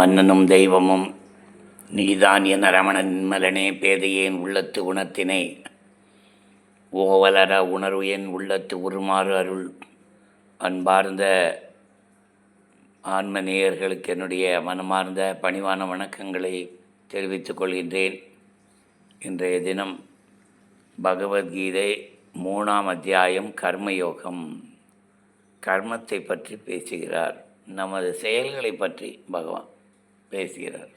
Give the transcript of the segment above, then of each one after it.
மன்னனும் தெய்வமும் நீதான் என ரமணன் மலனே பேதையேன் உள்ளத்து குணத்தினை ஓவலர உணர்வு என் உள்ளத்து உருமாறு அருள். அன்பார்ந்த ஆன்ம நேயர்களுக்கு என்னுடைய மனமார்ந்த பணிவான வணக்கங்களை தெரிவித்துக் கொள்கின்றேன். இன்றைய தினம் பகவத்கீதை மூணாம் அத்தியாயம் கர்மயோகம். கர்மத்தை பற்றி பேசுகிறார். நமது செயல்களை பற்றி பகவான். பேசுகிறார்.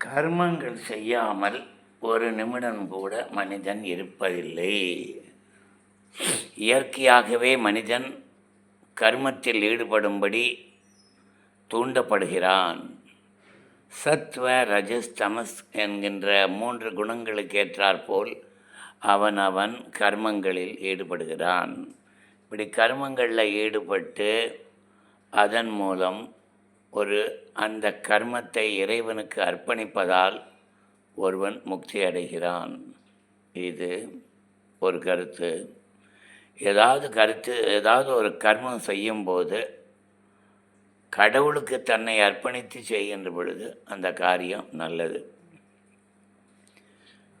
கர்மங்கள் செய்யாமல் ஒரு நிமிடம் கூட மனிதன் இருப்பதில்லை. இயற்கையாகவே மனிதன் கர்மத்தில் ஈடுபடும்படி தூண்டப்படுகிறான். சத்வ ரஜஸ் தமஸ் என்கின்ற மூன்று குணங்களுக்கு ஏற்றாற்போல் அவன் அவன் கர்மங்களில் ஈடுபடுகிறான். இப்படி கர்மங்களில் ஈடுபட்டு அதன் மூலம் ஒரு அந்த கர்மத்தை இறைவனுக்கு அர்ப்பணிப்பதால் ஒருவன் முக்தி அடைகிறான். இது ஒரு கருத்து. ஏதாவது கருத்து ஏதாவது ஒரு கர்மம் செய்யும்போது கடவுளுக்கு தன்னை அர்ப்பணித்து செய்கின்ற பொழுது அந்த காரியம் நல்லது.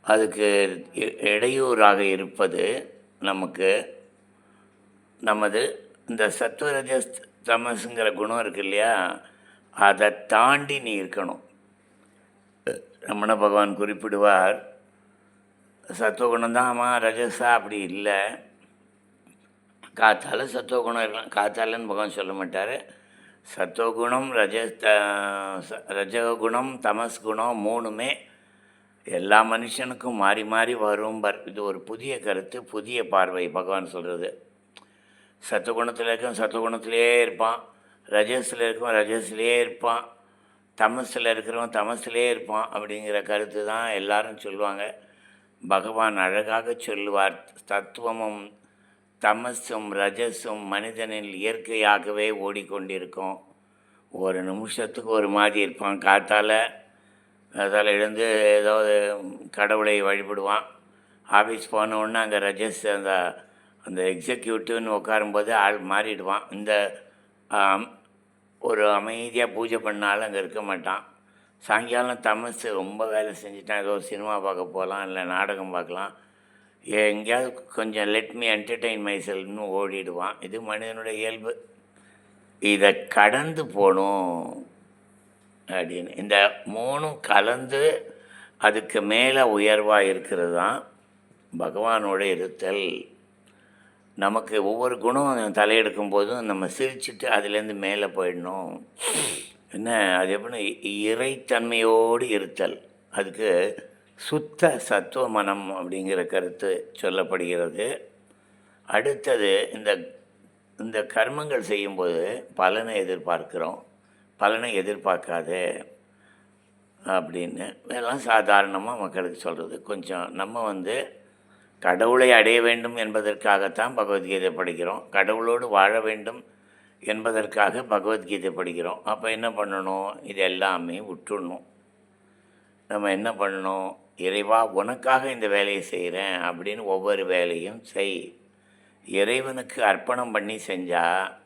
அதுக்கு இ- இடையூறாக இருப்பது நமக்கு நமது இந்த சத்துவரஜ தமசுங்கிற குணம் இருக்கு இல்லையா? அதை தாண்டி நீ இருக்கணும். ரமண பகவான் குறிப்பிடுவார் சத்துவகுணம் தான் ரஜசா அப்படி இல்லை. காத்தால சத்துவகுணம் இருக்கலாம். காத்தாலன்னு பகவான் சொல்ல மாட்டார். சத்துவகுணம் ரஜ த- ரஜகுணம் தமஸ் குணம் மூணுமே எல்லா மனுஷனுக்கும் மாறி மாறி வரும் பர் இது ஒரு புதிய கருத்து புதிய பார்வை பகவான் சொல்கிறது சத்துவகுணத்தில் இருக்கும் சத்துவகுணத்திலே இருப்பான். ரஜஸில் இருக்கிறவன் ரஜஸ்லேயே இருப்பான் தமஸில் இருக்கிறவன் தமசிலே இருப்பான் அப்படிங்கிற கருத்து தான் எல்லாரும் சொல்லுவாங்க. பகவான் அழகாக சொல்லுவார் தத்துவமும் தமசும் ரஜஸும் மனிதனில் இயற்கையாகவே ஓடிக்கொண்டிருக்கும். ஒரு நிமிஷத்துக்கு ஒரு மாதிரி இருப்பான். காத்தால் அதால் எழுந்து ஏதாவது கடவுளை வழிபடுவான். ஆஃபீஸ் போனவுடனே அங்கே ரஜஸ் அந்த அந்த எக்ஸிக்யூட்டிவ்னு உட்காரும்போது ஆள் மாறிடுவான். இந்த ஒரு அமைதியாக பூஜை பண்ணாலும் அங்கே இருக்க மாட்டான். சாயங்காலம் தமிழ்ஸு ரொம்ப வேலை செஞ்சுட்டான் ஏதோ சினிமா பார்க்க போகலாம் இல்லை நாடகம் பார்க்கலாம். எங்கேயாவது கொஞ்சம் லெட் மீ என்டர்டெயின் மைசெல்னு ஓடிடுவான். இது மனிதனுடைய இயல்பு. இதை கடந்து போகணும் அப்படின்னு. இந்த மூணும் கலந்து அதுக்கு மேலே உயர்வாக இருக்கிறது தான் பகவானோட இருத்தல். நமக்கு ஒவ்வொரு குணம் தலையெடுக்கும் போதும் நம்ம சிரிச்சுட்டு அதுலேருந்து மேலே போயிடணும். என்ன அது எப்படின்னா இ- இறைத்தன்மையோடு இருத்தல். அதுக்கு சுத்த சத்துவ மனம் அப்படிங்கிற கருத்து சொல்லப்படுகிறது. அடுத்தது இந்த இந்த கர்மங்கள் செய்யும்போது பலனை எதிர்பார்க்கிறோம். பலனை எதிர்பார்க்காதே அப்படின்னு. இதெல்லாம் சாதாரணமாக மக்களுக்கு சொல்கிறது. கொஞ்சம் நம்ம வந்து கடவுளை அடைய வேண்டும் என்பதற்காகத்தான் பகவத்கீதை படிக்கிறோம். கடவுளோடு வாழ வேண்டும் என்பதற்காக பகவத்கீதை படிக்கிறோம். அப்போ என்ன பண்ணணும்? இது எல்லாமே விட்டுடணும் நம்ம என்ன பண்ணணும்? இறைவா உனக்காக இந்த வேலையை செய்கிறேன் அப்படின்னு ஒவ்வொரு வேலையும் செய். இறைவனுக்கு அர்ப்பணம் பண்ணி செஞ்சால்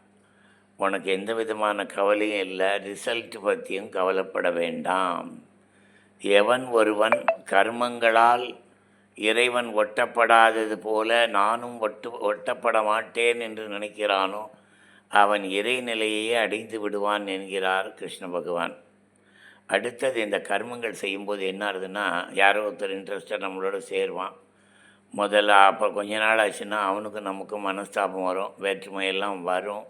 உனக்கு எந்த விதமான கவலையும் இல்லை. ரிசல்ட் பற்றியும் கவலைப்பட வேண்டாம். எவன் ஒருவன் கர்மங்களால் இறைவன் ஒட்டப்படாதது போல நானும் ஒட்டு ஒட்டப்பட மாட்டேன் என்று நினைக்கிறானோ அவன் இறைநிலையையே அடைந்து விடுவான் என்கிறார் கிருஷ்ண பகவான். அடுத்தது இந்த கர்மங்கள் செய்யும்போது என்ன ஆகுதுன்னா யாரோ ஒருத்தர் இன்ட்ரெஸ்டாக நம்மளோட சேருவான். முதல்ல அப்போ கொஞ்ச நாள் ஆச்சுன்னா அவனுக்கும் நமக்கும் மனஸ்தாபம் வரும் வேற்றுமையெல்லாம் வரும்.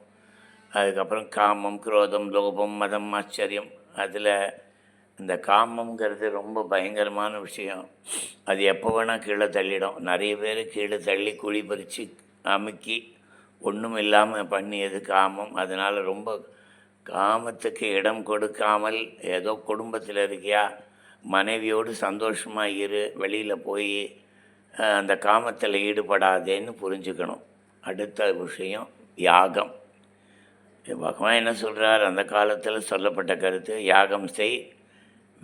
அதுக்கப்புறம் காமம் குரோதம் லோபம் மதம் ஆச்சரியம் அதில் இந்த காமங்கிறது ரொம்ப பயங்கரமான விஷயம். அது எப்போ வேணால் கீழே தள்ளிடும். நிறைய பேர் கீழே தள்ளி குழி பறித்து அமுக்கி ஒன்றும் இல்லாமல் பண்ணியது காமம். அதனால் ரொம்ப காமத்துக்கு இடம் கொடுக்காமல் ஏதோ குடும்பத்தில் இருக்கியா மனைவியோடு சந்தோஷமாக இரு வெளியில் போய் அந்த காமத்தில் ஈடுபடாதேன்னு புரிஞ்சுக்கணும். அடுத்த விஷயம் யாகம். பகவான் என்ன சொல்கிறார் அந்த காலத்தில் சொல்லப்பட்ட கருத்து யாகம் செய்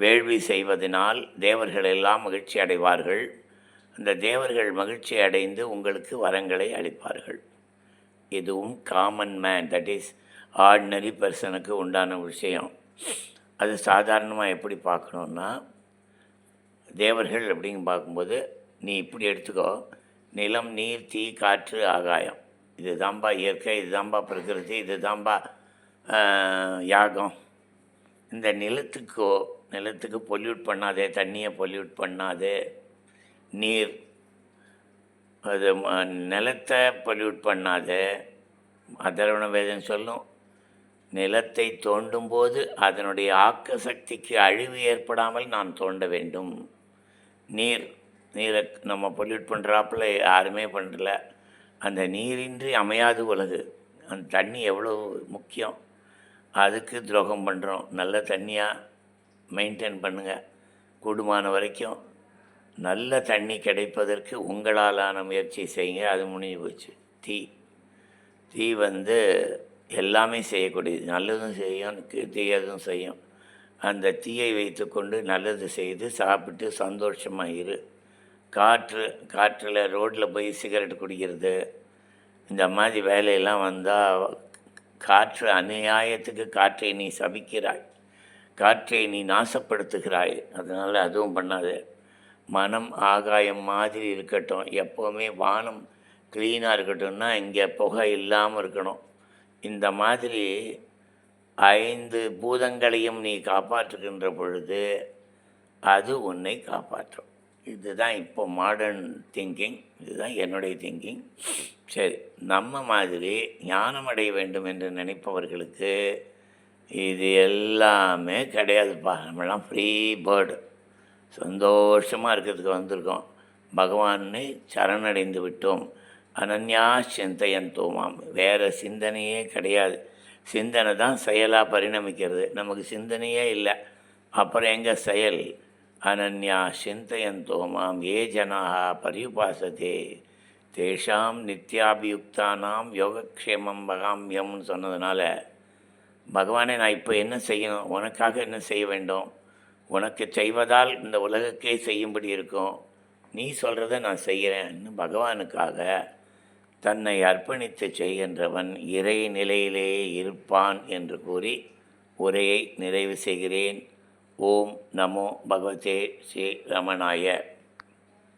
வேள்வி செய்வதனால் தேவர்கள் எல்லாம் மகிழ்ச்சி அடைவார்கள். அந்த தேவர்கள் மகிழ்ச்சி அடைந்து உங்களுக்கு வரங்களை அளிப்பார்கள். இதுவும் common man that is ordinary பர்சனுக்கு உண்டான விஷயம். அது சாதாரணமாக எப்படி பார்க்கணுன்னா தேவர்கள் அப்படின்னு பார்க்கும்போது நீ இப்படி எடுத்துக்கோ நிலம் நீர் தீ காற்று ஆகாயம். இது தாம்பா இயற்கை இது தாம்பா பிரகிருதி இது தாம்பா யாகம். இந்த நிலத்துக்கோ நிலத்துக்கு பொல்யூட் பண்ணாதே தண்ணியை பொல்யூட் பண்ணாதே நீர் அது ம- நிலத்தை பொல்யூட் பண்ணாதே அதரவண வேதம் சொல்லும் நிலத்தை தோண்டும் போது அதனுடைய ஆக்க சக்திக்கு அழிவு ஏற்படாமல் நான் தோண்ட வேண்டும். நீர் நீரை நம்ம பொல்யூட் பண்ணுறாப்புல யாருமே பண்ணல அந்த நீரின்றி அமையாது உலகு. அந்த தண்ணி எவ்வளோ முக்கியம்? அதுக்கு துரோகம் பண்ணுறோம் நல்ல தண்ணியாக மெயின்டைன் பண்ணுங்கள் கூடுமான வரைக்கும் நல்ல தண்ணி கிடைப்பதற்கு உங்களாலான முயற்சி செய்யுங்க. அது முடிஞ்சு போச்சு. தீ தீ வந்து எல்லாமே செய்யக்கூடியது. நல்லதும் செய்யும் தீயதும் செய்யும். அந்த தீயை வைத்துக்கொண்டு நல்லது செய்து சாப்பிட்டு சந்தோஷமாக இரு. காற்று காற்றில் ரோட்டில் போய் சிகரெட் குடிக்கிறது. இந்த மாதிரி வேலையெல்லாம் வந்தால் காற்று அநியாயத்துக்கு காற்றை நீ சபிக்கிறாய். காற்றை நீ நாசப்படுத்துகிறாய். அதனால் அதுவும் பண்ணாது. மனம் ஆகாயம் மாதிரி இருக்கட்டும். எப்போவுமே வானம் க்ளீனாக இருக்கட்டும்னா இங்கே புகை இல்லாமல் இருக்கணும். இந்த மாதிரி ஐந்து பூதங்களையும் நீ காப்பாற்றுகின்ற பொழுது அது உன்னை காப்பாற்றும். இதுதான் இப்போ மாடர்ன் திங்கிங் இதுதான் என்னுடைய திங்கிங் சரி நம்ம மாதிரி ஞானம் அடைய வேண்டும் என்று நினைப்பவர்களுக்கு இது எல்லாமே கிடையாதுப்பா. நம்மளாம் ஃப்ரீ பேர்டு சந்தோஷமாக இருக்கிறதுக்கு வந்திருக்கோம். பகவானை சரணடைந்து விட்டோம். அனன்யா சிந்தையன் தோமாம் வேறு சிந்தனையே கிடையாது. சிந்தனை தான் செயலாக பரிணமிக்கிறது. நமக்கு சிந்தனையே இல்லை. அப்புறம் எங்கே செயல்? அனன்யா சிந்தையந்தோமாம். ஏ ஜனாக பரியுபாசதே. தேஷாம் நித்யாபியுக்தானாம் யோகக்ஷேமம் பகாமியம்னு சொன்னதுனால பகவானே நான் இப்போ என்ன செய்யணும்? உனக்காக என்ன செய்ய வேண்டும்? உனக்கு செய்வதால் இந்த உலகக்கே செய்யும்படி இருக்கும். நீ சொல்கிறத நான் செய்கிறேன்னு பகவானுக்காக தன்னை அர்ப்பணித்து செய்கின்றவன் இறை நிலையிலேயே இருப்பான் என்று கூறி உரையை நிறைவு செய்கிறேன். ஓம் நமோ பகவதே ஸ்ரீ ரமணாய.